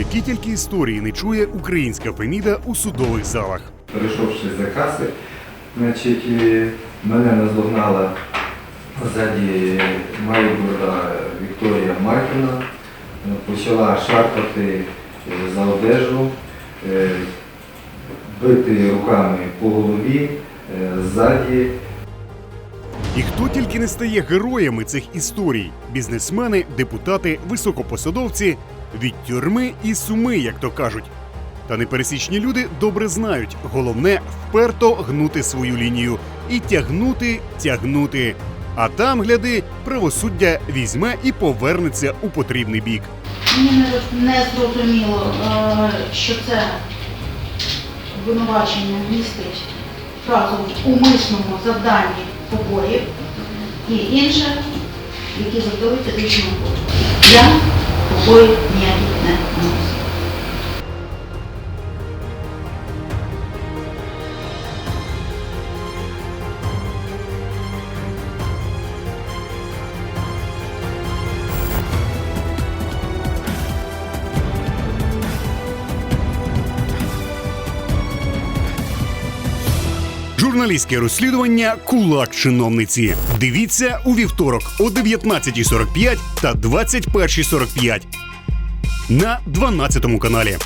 тільки історії не чує українська Феміда у судових залах. Перейшовши за каси, значить, мене наздогнала ззаді Майбурга Вікторія Маркіна, почала шарпати за одежу, е, бити руками по голові, е, ззаді. І хто тільки не стає героями цих історій: бізнесмени, депутати, високопосадовці від тюрми і суми, як то кажуть. Та непересічні люди добре знають, головне вперто гнути свою лінію і тягнути, тягнути. А там, гляди, правосуддя візьме і повернеться у потрібний бік. Мені не, зрозуміло, е, що це обвинувачення містить фразу в умисному завданні побоїв і інше, які фізичному болю. Я こうい。Журналістське розслідування Кулак чиновниці. Дивіться у вівторок о 19.45 та 21.45 на 12 каналі.